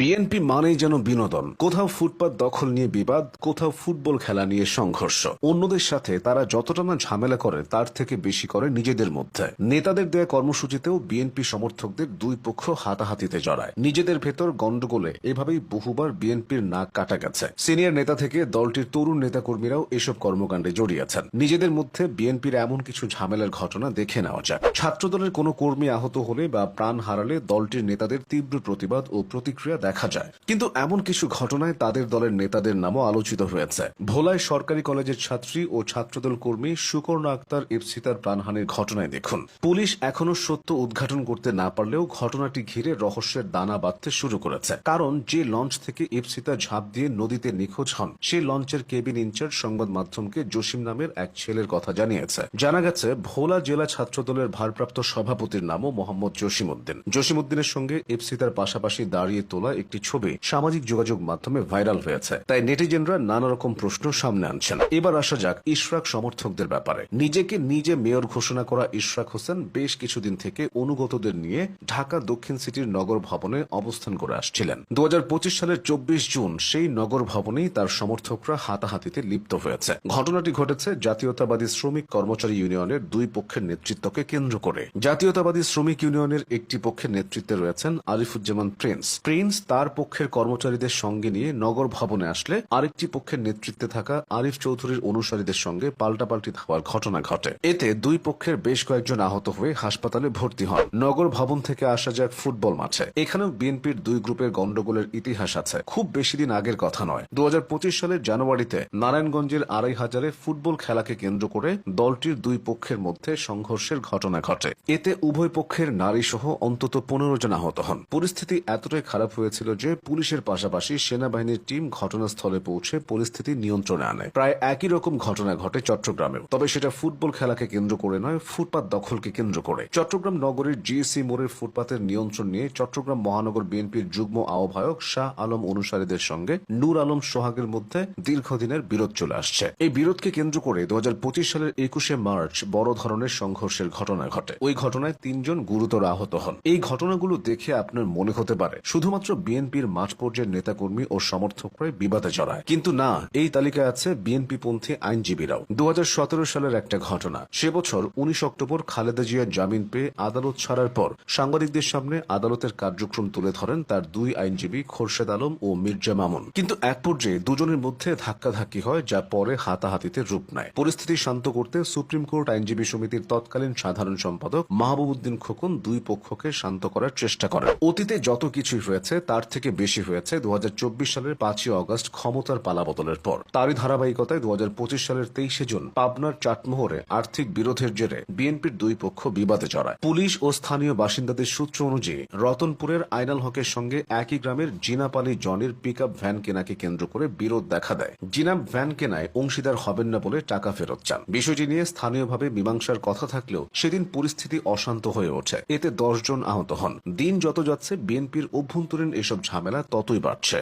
BNP মানেই যেন বিনোদন। কোথাও ফুটপাত দখল নিয়ে বিবাদ, কোথাও ফুটবল খেলা নিয়ে সংঘর্ষ। অন্যদের সাথে তারা যতটা না ঝামেলা করে, তার থেকে বেশি করে নিজেদের মধ্যে। নেতাদের দেয়া কর্মসূচিতেও বিএনপি সমর্থকদের দুই পক্ষ হাতাহাতিতে জড়ায়। নিজেদের ভেতর গন্ডগোলে এভাবেই বহুবার বিএনপির নাক কাটা গেছে। সিনিয়র নেতা থেকে দলটির তরুণ নেতাকর্মীরাও এসব কর্মকাণ্ডে জড়িয়েছেন। নিজেদের মধ্যে বিএনপির এমন কিছু ঝামেলার ঘটনা দেখে নেওয়া যাক। ছাত্রদলের কোনো কর্মী আহত হলে বা প্রাণ হারালে দলটির নেতাদের তীব্র প্রতিবাদ ও প্রতিক্রিয়া দেখা যায়। কিন্তু এমন কিছু ঘটনায় তাদের দলের নেতাদের নামও আলোচিত হয়েছে। ভোলায় সরকারি কলেজের ছাত্রী ও ছাত্রদল কর্মী সুকর্ণ আক্তার ইপসিতার প্রাণহানির ঘটনায় দেখুন। পুলিশ এখনও সত্য উদ্ঘাটন করতে না পারলেও ঘটনাটি ঘিরে রহস্যের দানা বাঁধতে শুরু করেছে। কারণ যে লঞ্চ থেকে ইপসিতা ঝাঁপ দিয়ে নদীতে নিখোঁজ হন, সে লঞ্চের কেবিন ইনচার্জ সংবাদ মাধ্যমকে জসিম নামের এক ছেলের কথা জানিয়েছে। জানা গেছে, ভোলা জেলা ছাত্রদলের ভারপ্রাপ্ত সভাপতির নামও মোহাম্মদ জসিম উদ্দিন জসিম উদ্দিনের সঙ্গে ইপসিতার পাশাপাশি দাঁড়িয়ে তোলা একটি ছবি সামাজিক যোগাযোগ মাধ্যমে ভাইরাল হয়েছে। তাই নেটিজেনরা নানা রকম প্রশ্ন সামনে আনছেন। এবার আসা যাক ইশরাক সমর্থকদের ব্যাপারে। নিজেকে নিজে মেয়র ঘোষণা করা ইশরাক হোসেন বেশ কিছুদিন থেকে অনুগতদের নিয়ে ঢাকা দক্ষিণ সিটির নগর ভবনে অবস্থান করে আসছিলেন। দু হাজার পঁচিশ সালের চব্বিশ জুন সেই নগর ভবনেই তার সমর্থকরা হাতাহাতিতে লিপ্ত হয়েছে। ঘটনাটি ঘটেছে জাতীয়তাবাদী শ্রমিক কর্মচারী ইউনিয়নের দুই পক্ষের নেতৃত্বকে কেন্দ্র করে। জাতীয়তাবাদী শ্রমিক ইউনিয়নের একটি পক্ষের নেতৃত্বে রয়েছেন আরিফুজ্জামান প্রিন্স। প্রিন্স তার পক্ষের কর্মচারীদের সঙ্গে নিয়ে নগর ভবনে আসলে আরেকটি পক্ষের নেতৃত্বে থাকা আরিফ চৌধুরীর অনুসারীদের সঙ্গে পাল্টাপাল্টি হওয়ার ঘটনা ঘটে। এতে দুই পক্ষের বেশ কয়েকজন আহত হয়ে হাসপাতালে ভর্তি হন। নগর ভবন থেকে আসা যাক ফুটবল মাঠে। এখানেও বিএনপির দুই গ্রুপের গন্ডগোলের ইতিহাস আছে। খুব বেশি দিন আগের কথা নয়। দু সালের জানুয়ারিতে নারায়ণগঞ্জের আড়াই হাজারে ফুটবল খেলাকে কেন্দ্র করে দলটির দুই পক্ষের মধ্যে সংঘর্ষের ঘটনা ঘটে। এতে উভয় পক্ষের নারী সহ অন্তত পনেরো জন আহত হন। পরিস্থিতি এতটাই খারাপ হয়েছিল যে পুলিশের পাশাপাশি সেনাবাহিনীর টিম ঘটনাস্থলে পৌঁছে পরিস্থিতি নিয়ন্ত্রণে আনে। প্রায় একই রকম ঘটনা ঘটে চট্টগ্রামেও। তবে সেটা ফুটবল খেলাকে কেন্দ্র করে নয়, ফুটপাত দখলকে কেন্দ্র করে। চট্টগ্রাম নগরীর জিএসি মোড়ের ফুটপাতের নিয়ন্ত্রণ নিয়ে চট্টগ্রাম মহানগর বিএনপির যুগ্ম আহ্বায়ক শাহ আলম অনুসারীদের সঙ্গে নূর আলম সোহাগের মধ্যে দীর্ঘদিনের বিরোধ চলে আসছে। এই বিরোধকে কেন্দ্র করে দু হাজার পঁচিশ সালের একুশে মার্চ বড় ধরনের সংঘর্ষের ঘটনা ঘটে। ওই ঘটনায় তিনজন গুরুতর আহত হন। এই ঘটনাগুলো দেখে আপনার মনে হতে পারে, শুধুমাত্র বিএনপির মাঠ পর্যায়ের নেতাকর্মী ও সমর্থকরাই বিবাদে জড়ায়। কিন্তু না, এই তালিকায় আছে বিএনপি পন্থী আইনজীবীরাও দু সালের একটা ঘটনা। সে বছর উনিশ অক্টোবর খালেদা জিয়ার জামিন পেয়ে আদালত ছাড়ার পর সাংবাদিকদের সামনে আদালতের কার্যক্রম তুলে ধরেন তার দুই আইনজীবী খোরশেদ আলম ও মির্জা মামুন। কিন্তু এক পর্যায়ে দুজনের মধ্যে ধাক্কাধাক্কি হয়, যা পরে হাতাহাতিতে রূপ নেয়। পরিস্থিতি শান্ত করতে সুপ্রিম কোর্ট আইনজীবী সমিতির তৎকালীন সাধারণ সম্পাদক মাহবুবুদ্দিন খোকন দুই পক্ষকে শান্ত করার চেষ্টা করেন। অতীতে যত কিছুই হয়েছে তার থেকে বেশি হয়েছে দু হাজার চব্বিশ সালের পাঁচই অগস্ট ক্ষমতার পালাবদলের পর। তারই ধারাবাহিকতায় দু হাজার পঁচিশ সালের তেইশে জুন পাবনার চাটমোহরে আর্থিক বিরোধের জেরে বিএনপির দুই পক্ষ বিবাদে জড়ায়। পুলিশ ও স্থানীয় বাসিন্দাদের সূত্র অনুযায়ী রতনপুরের আইনাল হকের সঙ্গে একই গ্রামের জিনাপালি জনের পিক ভ্যান কেনাকে কেন্দ্র করে বিরোধ দেখা দেয়। জিনাপ ভ্যান কেনায় অংশীদার হবেন না বলে টাকা ফেরত চান। বিষয়টি নিয়ে স্থানীয়ভাবে মীমাংসার কথা থাকলেও সেদিন পরিস্থিতি অশান্ত হয়ে ওঠে। এতে দশ জন আহত হন। দিন যত যাচ্ছে বিএনপির অভ্যন্তরীণ এসব ঝামেলা ততই বাড়ছে।